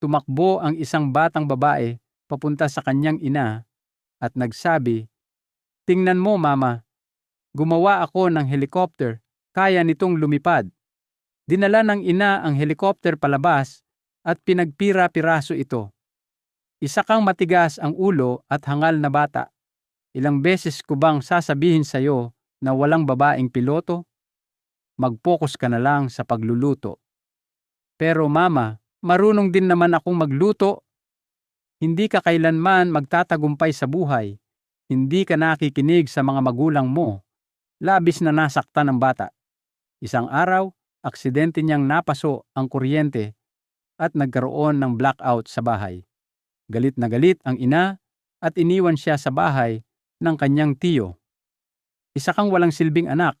tumakbo ang isang batang babae papunta sa kanyang ina at nagsabi, Tingnan mo, Mama, gumawa ako ng helicopter, kaya nitong lumipad. Dinala ng ina ang helicopter palabas at pinagpira-piraso ito. Isa kang matigas ang ulo at hangal na bata. Ilang beses ko bang sasabihin sa iyo na walang babaeng piloto? Mag-focus ka na lang sa pagluluto. Pero mama, marunong din naman akong magluto. Hindi ka kailanman magtatagumpay sa buhay. Hindi ka nakikinig sa mga magulang mo. Labis na nasaktan ng bata. Isang araw, aksidente niyang napaso ang kuryente at nagkaroon ng blackout sa bahay. Galit na galit ang ina at iniwan siya sa bahay ng kanyang tiyo. Isa kang walang silbing anak.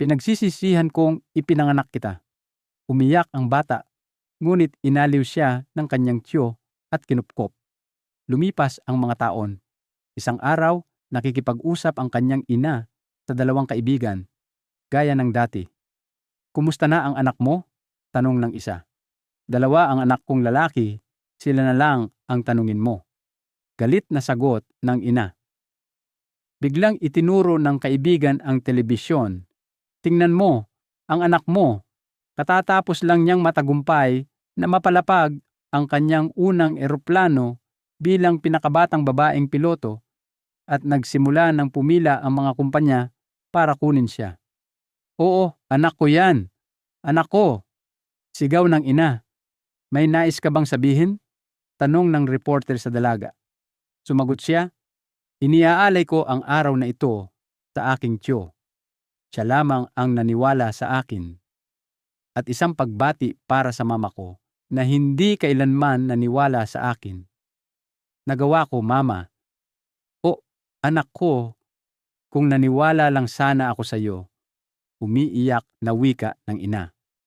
Pinagsisisihan kong ipinanganak kita. Umiyak ang bata, ngunit inaliw siya ng kanyang tiyo at kinupkop. Lumipas ang mga taon. Isang araw, nakikipag-usap ang kanyang ina sa dalawang kaibigan, gaya ng dati. Kumusta na ang anak mo? Tanong ng isa. Dalawa ang anak kong lalaki, sila na lang ang tanungin mo. Galit na sagot ng ina. Biglang itinuro ng kaibigan ang telebisyon. Tingnan mo, ang anak mo. Katatapos lang niyang matagumpay na mapalapag ang kanyang unang eroplano bilang pinakabatang babaeng piloto at nagsimula ng pumila ang mga kumpanya para kunin siya. Oo, anak ko yan. Anak ko. Sigaw ng ina. May nais ka bang sabihin? Tanong ng reporter sa dalaga. Sumagot siya, Iniaalay ko ang araw na ito sa aking tiyo. Siya lamang ang naniwala sa akin. At isang pagbati para sa mama ko na hindi kailanman naniwala sa akin. Nagawa ko, mama. O, anak ko, kung naniwala lang sana ako sa iyo, umiiyak na wika ng ina.